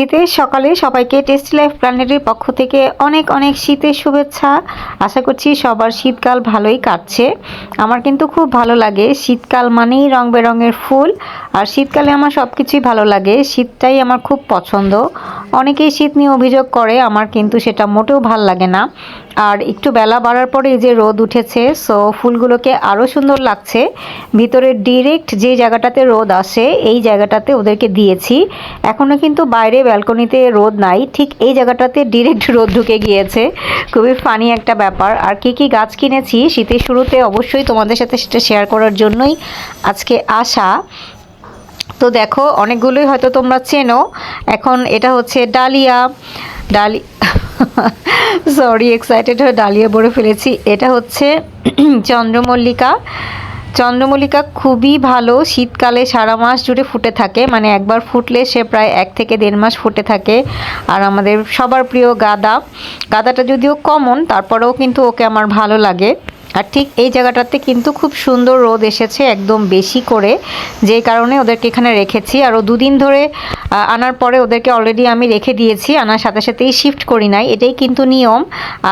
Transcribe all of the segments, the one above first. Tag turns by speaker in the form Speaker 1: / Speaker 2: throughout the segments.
Speaker 1: শীতের সকালে সবাইকে টেস্টি লাইফ প্ল্যানেটের পক্ষ থেকে অনেক অনেক শীতের শুভেচ্ছা। আশা করছি সবার শীতকাল ভালোই কাটছে। আমার কিন্তু খুব ভালো লাগে। শীতকাল মানেই রং বেরঙের ফুল। আর শীতকালে আমার সব কিছুই ভালো লাগে। শীতটাই আমার খুব পছন্দ। অনেকেই শীত নিয়ে অভিযোগ করে, আমার কিন্তু সেটা মোটেও ভালো লাগে না। আর একটু বেলা বাড়ার পরে এই যে রোদ উঠেছে সো ফুলগুলোকে আরও সুন্দর লাগছে। ভিতরে ডিরেক্ট যে জায়গাটাতে রোদ আসে, এই জায়গাটাতে ওদেরকে দিয়েছি। এখনও কিন্তু বাইরে ব্যালকনিতে রোদ নাই, ঠিক এই জায়গাটাতে ডিরেক্ট রোদ ঢুকে গিয়েছে। খুবই ফানি একটা ব্যাপার। আর কি কি গাছ কিনেছি, শীতের শুরুতে অবশ্যই তোমাদের সাথে সেটা শেয়ার করার জন্যই আজকে আসা। তো দেখো, অনেকগুলোই হয়তো তোমরা চেনো। এখন এটা হচ্ছে ডালিয়া। ডালি সরি এক্সাইটেড হয়ে ডালিয়ে পড়ে ফেলেছি। এটা হচ্ছে চন্দ্রমল্লিকা। চন্দ্রমল্লিকা খুবই ভালো। শীতকালে সারা মাস জুড়ে ফুটে থাকে। মানে একবার ফুটলে সে প্রায় এক থেকে দেড় মাস ফুটে থাকে। আর আমাদের সবার প্রিয় গাদা। গাদাটা যদিও কমন, তারপরেও কিন্তু ওকে আমার ভালো লাগে। আর ঠিক এই জায়গাটাতে কিন্তু খুব সুন্দর রোদ এসেছে একদম বেশি করে যে কারণে ওদেরকে এখানে রেখেছি। আরও দুদিন ধরে আনার পরে ওদেরকে অলরেডি আমি রেখে দিয়েছি, আনার সাথে সাথেই শিফট করি নাই। এটাই কিন্তু নিয়ম।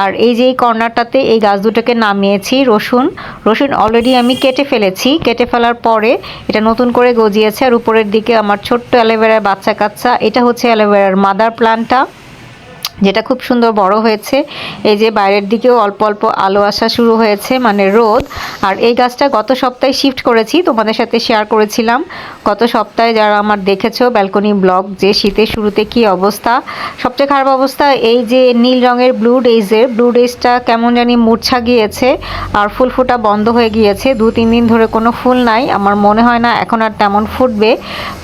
Speaker 1: আর এই যে এই কর্নারটাতে এই গাছ দুটোকে নামিয়েছি, রসুন। রসুন অলরেডি আমি কেটে ফেলেছি। কেটে ফেলার পরে এটা নতুন করে গজিয়েছে। আর উপরের দিকে আমার ছোট্ট অ্যালোভেরার বাচ্চা কাচ্চা, এটা হচ্ছে অ্যালোভেরার মাদার প্লান্টটা। যেটা খুব সুন্দর বড় হয়েছে। এই যে বাইরের দিকেও অল্প অল্প আলো আসা শুরু হয়েছে মানে রোদ। আর এই গাছটা গত সপ্তাহে শিফট করেছি, তোমাদের সাথে শেয়ার করেছিলাম। গত সপ্তাহে যারা আমার দেখেছ ব্যালকনি ব্লগ, যে শীতের শুরুতে কি অবস্থা, সবচেয়ে খারাপ অবস্থা এই যে নীল রঙের ব্লু ডেজের ব্লু ডেজটা কেমন জানি মূর্ছা গিয়েছে আর ফুল ফোটা বন্ধ হয়ে গিয়েছে, দু তিন দিন ধরে কোনো ফুল নাই, আমার মনে হয় না এখন আর তেমন ফুটবে।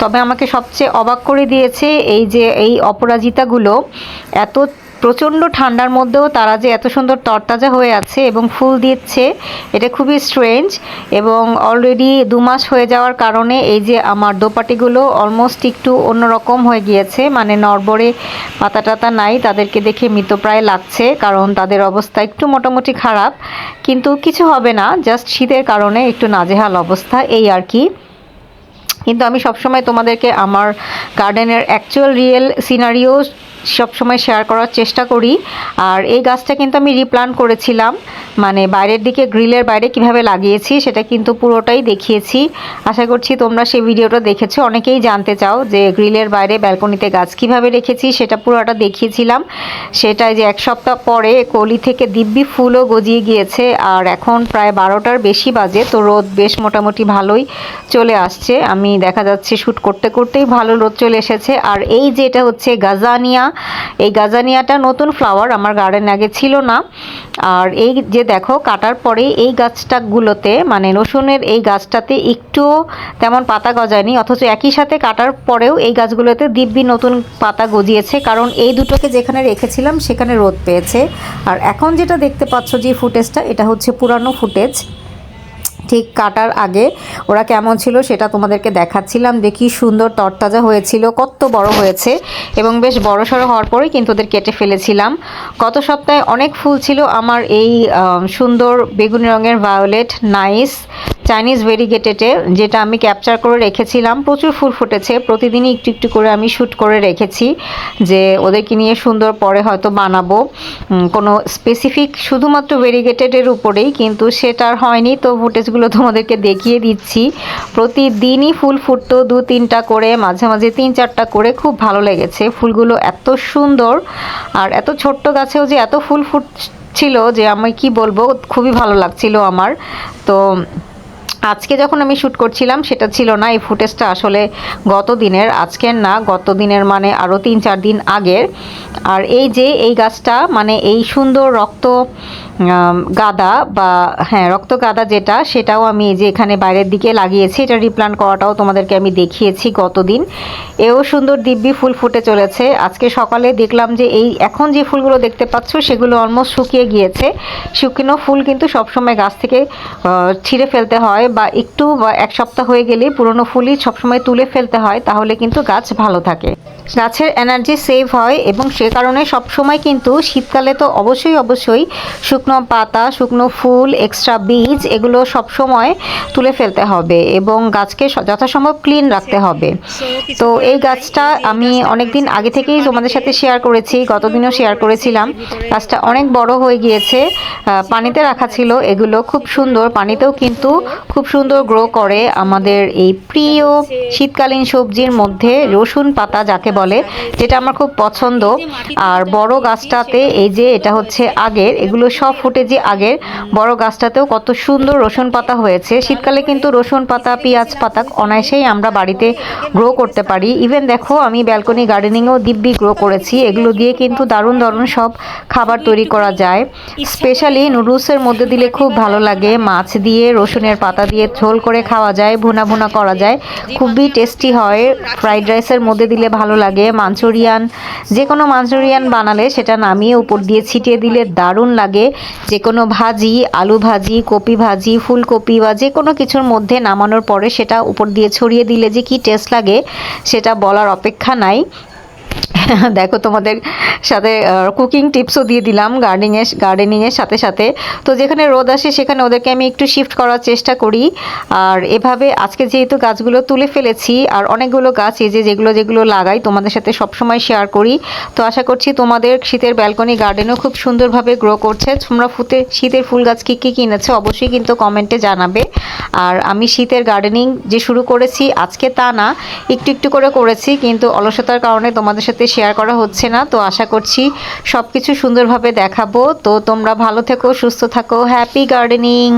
Speaker 1: তবে আমাকে সবচেয়ে অবাক করে দিয়েছে এই যে এই অপরাজিতাগুলো, এত প্রচণ্ড ঠান্ডার মধ্যেও তারা যে এত সুন্দর তরতাজা হয়ে আছে এবং ফুল দিচ্ছে, এটা খুবই স্ট্রেঞ্জ এবং অলরেডি দু মাস হয়ে যাওয়ার কারণে এই যে আমার দোপাটিগুলো অলমোস্ট একটু অন্যরকম হয়ে গিয়েছে মানে নড়বড়ে পাতা টাতা নাই, তাদেরকে দেখে মৃতপ্রায় লাগছে কারণ তাদের অবস্থা একটু মোটামুটি খারাপ, কিন্তু কিছু হবে না জাস্ট শীতের কারণে একটু নাজেহাল অবস্থা, এই আর কি। কিন্তু আমি সবসময় তোমাদেরকে আমার গার্ডেনের অ্যাকচুয়াল রিয়েল সিনারিও সবসময় শেয়ার করার চেষ্টা করি। আর এই গাছটা কিন্তু আমি রিপ্লান্ট করেছিলাম। মানে বাইরের দিকে গ্রিলের বাইরে কীভাবে লাগিয়েছি সেটা কিন্তু পুরোটাই দেখিয়েছি। আশা করছি তোমরা সেই ভিডিওটা দেখেছ। অনেকেই জানতে চাও যে গ্রিলের বাইরে ব্যালকনিতে গাছ কীভাবে রেখেছি, সেটা পুরোটা দেখিয়েছিলাম। সেটাই যে এক সপ্তাহ পরে কলি থেকে দিব্যি ফুলও গজিয়ে গিয়েছে। আর এখন প্রায় বারোটার বেশি বাজে, তো রোদ বেশ মোটামুটি ভালোই চলে আসছে। আমি দেখা যাচ্ছে শ্যুট করতে করতেই ভালো রোদ চলে এসেছে। আর এই যেটা হচ্ছে গাজানিয়া, এই গাজানিয়াটা নতুন ফ্লাওয়ার আমার গার্ডেন আগে ছিল না। আর এই যে দেখো, কাটার পরে এই গাছটাগুলোতে মানে রসুনের এই গাছটাতে একটু তেমন পাতা গজায়নি, অথচ একই সাথে কাটার পরেও এই গাছগুলোতে দিব্যি নতুন পাতা গজিয়েছে, কারণ এই দুটোকে যেখানে রেখেছিলাম সেখানে রোদ পেয়েছে। আর এখন যেটা দেখতে পাচ্ছ যে ফুটেজটা এটা হচ্ছে পুরানো ফুটেজ ঠিক কাটার আগে ওরা কেমন ছিল সেটা তোমাদেরকে দেখাচ্ছিলাম। যে কী সুন্দর তরতাজা হয়েছিল, কত বড় হয়েছে এবং বেশ বড় সড়ো হওয়ার পরেই কিন্তু ওদের কেটে ফেলেছিলাম। গত সপ্তাহে অনেক ফুল ছিল, আমার এই সুন্দর বেগুনি রঙের ভায়োলেট নাইস চাইনিজ ভেরিগেটেডে যেটা আমি ক্যাপচার করে রেখেছিলাম, প্রচুর ফুল ফুটেছে। প্রতিদিনই একটু একটু করে আমি শ্যুট করে রেখেছি যে ওদেরকে নিয়ে সুন্দর পরে হয়তো বানাবো। কোনো স্পেসিফিক শুধুমাত্র ভেরিগেটেডের উপরেই, কিন্তু সেটা আর হয়নি। তো ফুটেজগুলো তোমাদেরকে দেখিয়ে দিচ্ছি। প্রতিদিনই ফুল ফুটতো দু তিনটা করে, মাঝে মাঝে তিন চারটা করে। খুব ভালো লেগেছে। ফুলগুলো এত সুন্দর। আর এত ছোট্ট গাছেও যে এত ফুল ফুটছিল যে আমি কি বলব, খুবই ভালো লাগছিল আমার। তো আজকে যখন আমি শ্যুট করছিলাম, সেটা ছিল না। এই ফুটেজটা আসলে গত দিনের, আজকের না, গত দিনের মানে আরও তিন চার দিন আগের। আর এই যে, এই গাছটা মানে এই সুন্দর রক্ত গাদা বা হ্যাঁ রক্ত গাদা যেটা, সেটাও আমি এই যে এখানে বাইরের দিকে লাগিয়েছি, এটা রিপ্লান্ট করাটাও তোমাদেরকে আমি দেখিয়েছি গতদিন। এও সুন্দর দিব্যি ফুল ফুটে চলেছে। আজকে সকালে দেখলাম যে এই এখন যে ফুলগুলো দেখতে পাচ্ছ, সেগুলো অলমোস্ট শুকিয়ে গিয়েছে। শুকনো ফুল কিন্তু সবসময় গাছ থেকে ছিঁড়ে ফেলতে হয় বা একটু এক সপ্তাহ হয়ে গেলে পুরনো ফুলই সবসময় তুলে ফেলতে হয়, তাহলে কিন্তু গাছ ভালো থাকে। গাছের এনার্জি সেভ হয় এবং সে কারণে সবসময় কিন্তু শীতকালে তো অবশ্যই অবশ্যই শুকনো পাতা, শুকনো ফুল এক্সট্রা বীজ এগুলো সবসময় তুলে ফেলতে হবে এবং গাছকে যথাসম্ভব ক্লিন রাখতে হবে। তো এই গাছটা আমি অনেক দিন আগে থেকেই তোমাদের সাথে শেয়ার করেছি, গতদিনও শেয়ার করেছিলাম। গাছটা অনেক বড় হয়ে গিয়েছে পানিতে রাখা ছিল এগুলো খুব সুন্দর, পানিতেও কিন্তু খুব সুন্দর গ্রো করে আমাদের এই প্রিয় শীতকালীন সবজির মধ্যে রসুন পাতা যাকে বলে, যেটা আমার খুব পছন্দ। আর বড় গাছটাতে এই যে এটা হচ্ছে আগের, এগুলো সব ফুটে যে আগের। বড় গাছটাতেও কত সুন্দর রসুন পাতা হয়েছে। শীতকালে কিন্তু রসুন পাতা, পেঁয়াজ পাতা অনায়াসেই আমরা বাড়িতে গ্রো করতে পারি। ইভেন দেখো, আমি ব্যালকনি গার্ডেনিংও দিব্যি গ্রো করেছি। এগুলো দিয়ে কিন্তু দারুণ দারুণ সব খাবার তৈরি করা যায়। স্পেশালি নুডলসের মধ্যে দিলে খুব ভালো লাগে। মাছ দিয়ে, রসুনের পাতা দিয়ে ঝোল করে খাওয়া যায়, ভুনা ভুনা করা যায়। খুবই টেস্টি হয়। ফ্রাইড রাইসের মধ্যে দিলে ভালো লাগে। মাঞ্চুরিয়ান যে কোনো মাঞ্চুরিয়ান বানালে সেটা নামিয়ে উপর দিয়ে ছিটিয়ে দিলে দারুণ লাগে। যে কোনো ভাজি, আলু ভাজি, কপি ভাজি, ফুলকপি বা যে কোনো কিছুর মধ্যে নামানোর পরে সেটা উপর দিয়ে ছড়িয়ে দিলে যে কি টেস্ট লাগে, সেটা বলার অপেক্ষা নাই। দেখো তোমাদের সাথে কুকিং টিপসও দিয়ে দিলাম গার্ডেনিংয়ের গার্ডেনিংয়ের সাথে সাথে। তো যেখানে রোদ আসে সেখানে ওদেরকে আমি একটু শিফট করার চেষ্টা করি। আর এভাবে আজকে যেহেতু গাছগুলো তুলে ফেলেছি, আর অনেকগুলো গাছ এই যে যেগুলো যেগুলো লাগাই তোমাদের সাথে সবসময় শেয়ার করি। তো আশা করছি তোমাদের শীতের ব্যালকনি গার্ডেনও খুব সুন্দরভাবে গ্রো করছে। তোমরা ফুতে, শীতের ফুল গাছ কী কী কিনেছো অবশ্যই কিন্তু কমেন্টে জানাবে। আর আমি শীতের গার্ডেনিং যে শুরু করেছি, আজকে তা না, একটু একটু করে করেছি, কিন্তু অলসতার কারণে তোমাদের সাথে শেয়ার করা হচ্ছে না। তো আশা করছি। সব কিছু সুন্দরভাবে দেখাবো। তো তোমরা ভালো থেকো সুস্থ থাকো। Happy gardening